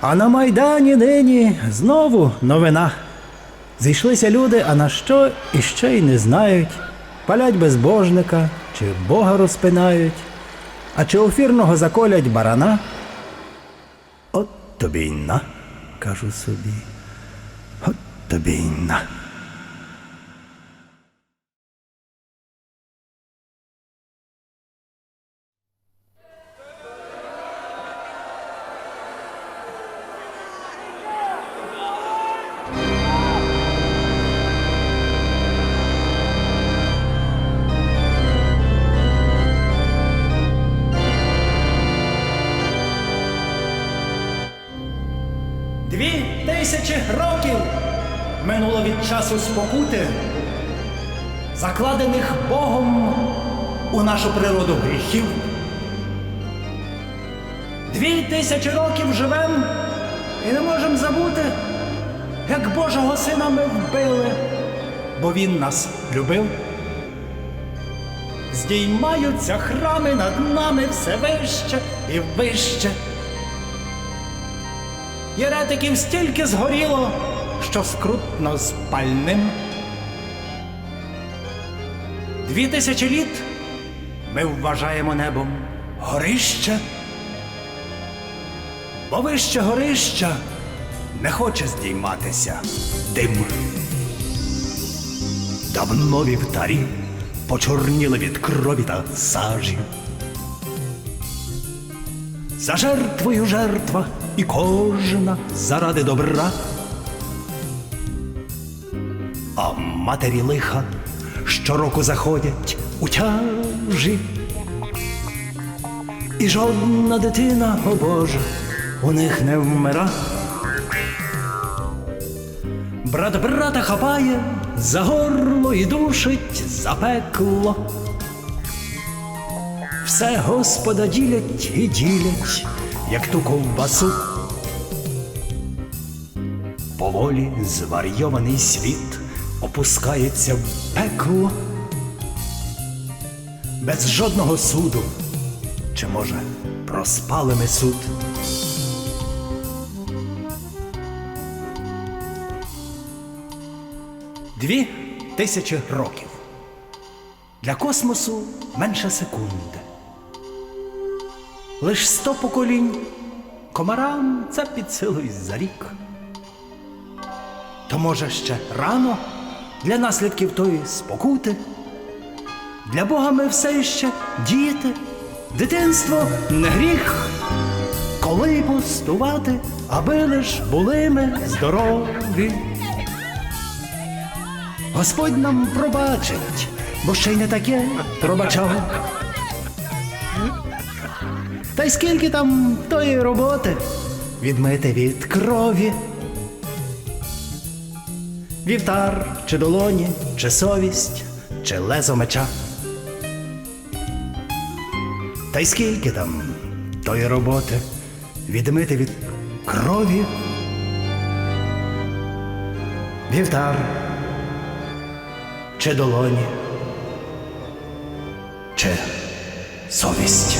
А на Майдані нині знову новина. Зійшлися люди, а на що іще й не знають. Палять безбожника, чи Бога розпинають, а чи офірного заколять барана. От тобі й на, кажу собі. От тобі й на. Дві тисячі років минуло від часу спокути, закладених Богом у нашу природу гріхів. Дві тисячі років живем і не можемо забути, як Божого Сина ми вбили, бо Він нас любив. Здіймаються храми над нами все вище і вище. Єретиків стільки згоріло, що скрутно спальним. Дві тисячі літ ми вважаємо небом горище, бо вище горища не хоче здійматися дим. Давно вівтарі почорніли від крові та сажі. За жертвою жертва і кожна заради добра. А матері лиха щороку заходять у тяжі. І жодна дитина, о Боже, у них не вмира. Брат брата хапає за горло і душить за пекло. Все Господа ділять і ділять, як ту ковбасу. Поволі зварйований світ опускається в пекло. Без жодного суду, чи може проспали ми суд? Дві тисячі років. Для космосу менше секунди. Лиш сто поколінь комарам це під силу за рік. То може ще рано для наслідків тої спокути. Для Бога ми все ще діти, дитинство не гріх. Коли постувати, аби лиш були ми здорові. Господь нам пробачить, бо ще й не таке пробачав. Та й скільки там тої роботи відмити від крові. Вівтар, чи долоні, чи совість, чи лезо меча. Та й скільки там тої роботи відмити від крові. Вівтар, чи долоні, чи совість.